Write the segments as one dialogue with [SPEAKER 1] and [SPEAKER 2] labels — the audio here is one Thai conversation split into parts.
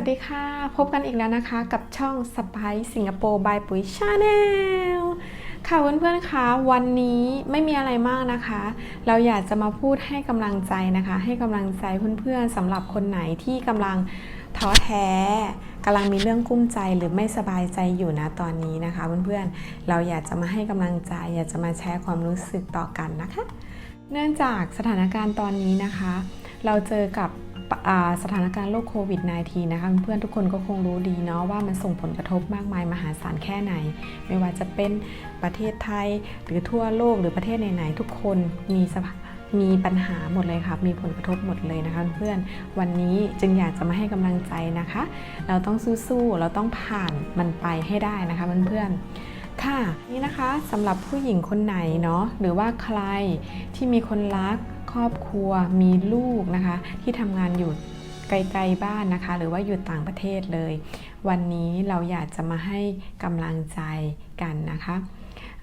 [SPEAKER 1] วัสดีค่ะ พบกันอีกแล้วนะคะ กับช่องสไปสิงคโปร์บายปุ๋ยชาแนลค่ะเพื่อนๆคะวันนี้ไม่มีอะไรมากนะคะ เราอยากจะมาพูดให้กำลังใจนะคะ ให้กำลังใจเพื่อนๆสำหรับคนไหนที่กำลังท้อแท้กำลังมีเรื่องกุ้มใจหรือไม่สบายใจอยู่นะตอนนี้นะคะเพื่อนๆเราอยากจะมาให้กำลังใจ อยากจะมาแชร์ความรู้สึกต่อกันนะคะ เนื่องจากสถานการณ์ตอนนี้นะคะ เราเจอกับ สถานการณ์โรคโควิด -19 นะคะเพื่อนๆทุกคนก็คงรู้ดีเนาะว่ามันส่งผลกระทบมากมายมหาศาลแค่ไหน ไม่ว่าจะเป็นประเทศไทยหรือทั่วโลกหรือประเทศไหนๆทุกคนมีสภามีปัญหาหมดเลยค่ะ มีผลกระทบหมดเลยนะคะเพื่อน วันนี้จึงอยากจะมาให้กำลังใจนะคะ เราต้องสู้ๆ เราต้องผ่านมันไปให้ได้นะคะเพื่อนๆ ค่ะ นี่นะคะสำหรับผู้หญิงคนไหนเนาะ หรือว่าใครที่มีคนรัก ครอบครัวมีลูกนะคะ ที่ทำงานอยู่ไกลๆบ้านนะคะ หรือว่าอยู่ต่างประเทศเลย วันนี้เราอยากจะมาให้กำลังใจกันนะคะ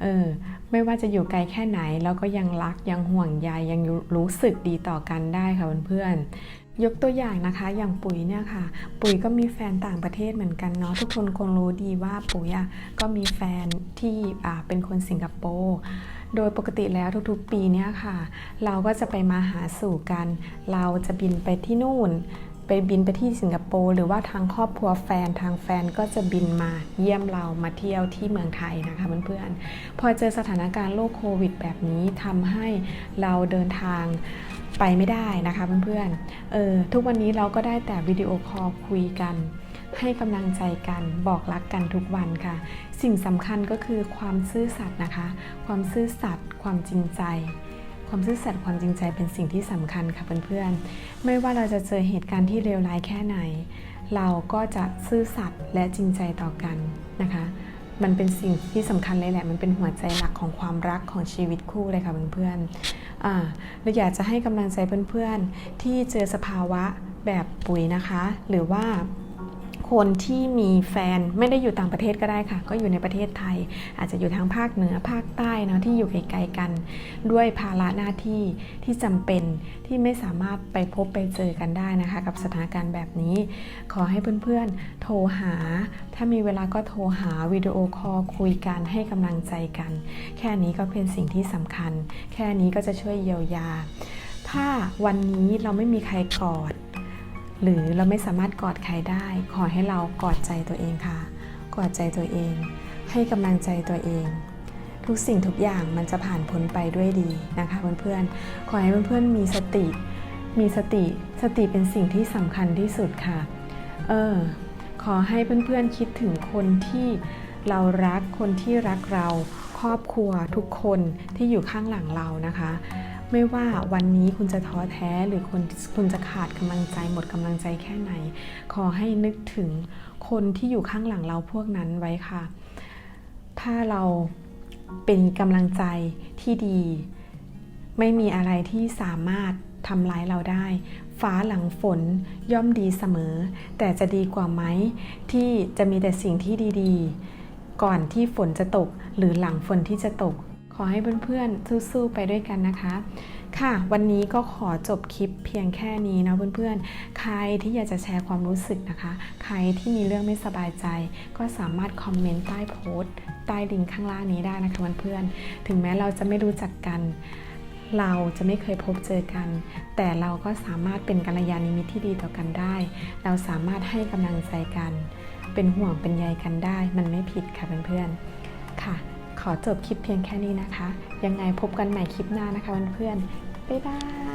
[SPEAKER 1] เออไม่ว่าจะอยู่ไกลแค่ไหนเราก็ยังรักยังห่วงใยยังรู้สึกดีต่อกันได้ค่ะเพื่อนๆยกตัวอย่างนะคะอย่างปุ๋ยเนี่ยค่ะ ปุ๋ยก็มีแฟนต่างประเทศเหมือนกันเนาะทุกคนคงรู้ดีว่าปุ๋ยอะก็มีแฟนที่อ่าเป็นคนสิงคโปร์ โดยปกติแล้วทุกๆปีเนี่ยค่ะ เราก็จะไปมาหาสู่กัน เราจะบินไปที่นู่น ไปบินไปที่สิงคโปร์หรือว่าทางครอบครัวแฟนทางแฟนก็จะบินมาเยี่ยมเรามาเที่ยวที่เมืองไทยนะคะเพื่อนๆพอเจอสถานการณ์โรคโควิด แบบนี้ทำให้เราเดินทางไปไม่ได้นะคะเพื่อนๆเออทุกวันนี้เราก็ได้แต่วิดีโอคอลคุยกัน ให้กำลังใจกันบอกรักกันทุกวันค่ะ สิ่งสำคัญก็คือความซื่อสัตย์นะคะ ความซื่อสัตย์ความจริงใจ ความซื่อสัตย์ความจริงใจเป็นสิ่งที่สำคัญค่ะเพื่อนๆไม่ว่าเราจะเจอเหตุการณ์ที่เลวร้ายแค่ไหน เราก็จะซื่อสัตย์และจริงใจต่อกันนะคะ มันเป็นสิ่งที่สำคัญเลยแหละ มันเป็นหัวใจหลักของความรักของชีวิตคู่เลยค่ะเพื่อนๆอ่าเราอยากจะให้กำลังใจเพื่อนๆที่เจอสภาวะแบบปุ๋ยนะคะ หรือว่า คนที่มีแฟนไม่ได้อยู่ต่างประเทศก็ได้ค่ะ ก็อยู่ในประเทศไทย อาจจะอยู่ทางภาคเหนือภาคใต้เนาะที่อยู่ไกลๆกัน ด้วยภาระหน้าที่ที่จำเป็นที่ไม่สามารถไปพบไปเจอกันได้นะคะ กับสถานการณ์แบบนี้ ขอให้เพื่อนๆโทรหา ถ้ามีเวลาก็โทรหาวิดีโอคอลคุยกันให้กำลังใจกัน แค่นี้ก็เป็นสิ่งที่สำคัญ แค่นี้ก็จะช่วยเยียวยา ถ้าวันนี้เราไม่มีใครกอด หรือเราไม่สามารถกอดใครได้ ขอให้เรากอดใจตัวเองค่ะ กอดใจตัวเอง ให้กำลังใจตัวเอง ทุกสิ่งทุกอย่างมันจะผ่านพ้นไปด้วยดีนะคะเพื่อนๆ ขอให้เพื่อนๆมีสติ มีสติ สติเป็นสิ่งที่สำคัญที่สุดค่ะ เออ ขอให้เพื่อนๆคิดถึงคนที่เรารัก คนที่รักเรา ครอบครัวทุกคนที่อยู่ข้างหลังเรานะคะ ไม่ว่าวันนี้คุณจะท้อแท้หรือคุณคุณจะขาดกำลังใจหมดกำลังใจแค่ไหน ขอให้นึกถึงคนที่อยู่ข้างหลังเราพวกนั้นไว้ค่ะ ถ้าเราเป็นกำลังใจที่ดี ไม่มีอะไรที่สามารถทำร้ายเราได้ ฟ้าหลังฝนย่อมดีเสมอ แต่จะดีกว่าไหมที่จะมีแต่สิ่งที่ดีๆ ก่อนที่ฝนจะตกหรือหลังฝนที่จะตก ขอให้เพื่อนๆสู้ๆไปด้วยกันนะคะ ค่ะ วันนี้ก็ขอจบคลิปเพียงแค่นี้นะเพื่อนๆ ใครที่อยากจะแชร์ความรู้สึกนะคะ ใครที่มีเรื่องไม่สบายใจ ก็สามารถคอมเมนต์ใต้โพสต์ใต้ลิงก์ข้างล่างนี้ได้นะคะเพื่อนๆ ถึงแม้เราจะไม่รู้จักกันเราจะไม่เคยพบเจอกัน แต่เราก็สามารถเป็นกัลยาณมิตรที่ดีต่อกันได้ เราสามารถให้กำลังใจกัน เป็นห่วงเป็นใยกันได้ มันไม่ผิดค่ะเพื่อนๆ ค่ะ ขอจบคลิปเพียงแค่นี้นะคะ ยังไงพบกันใหม่คลิปหน้านะคะเพื่อนๆบ๊ายบาย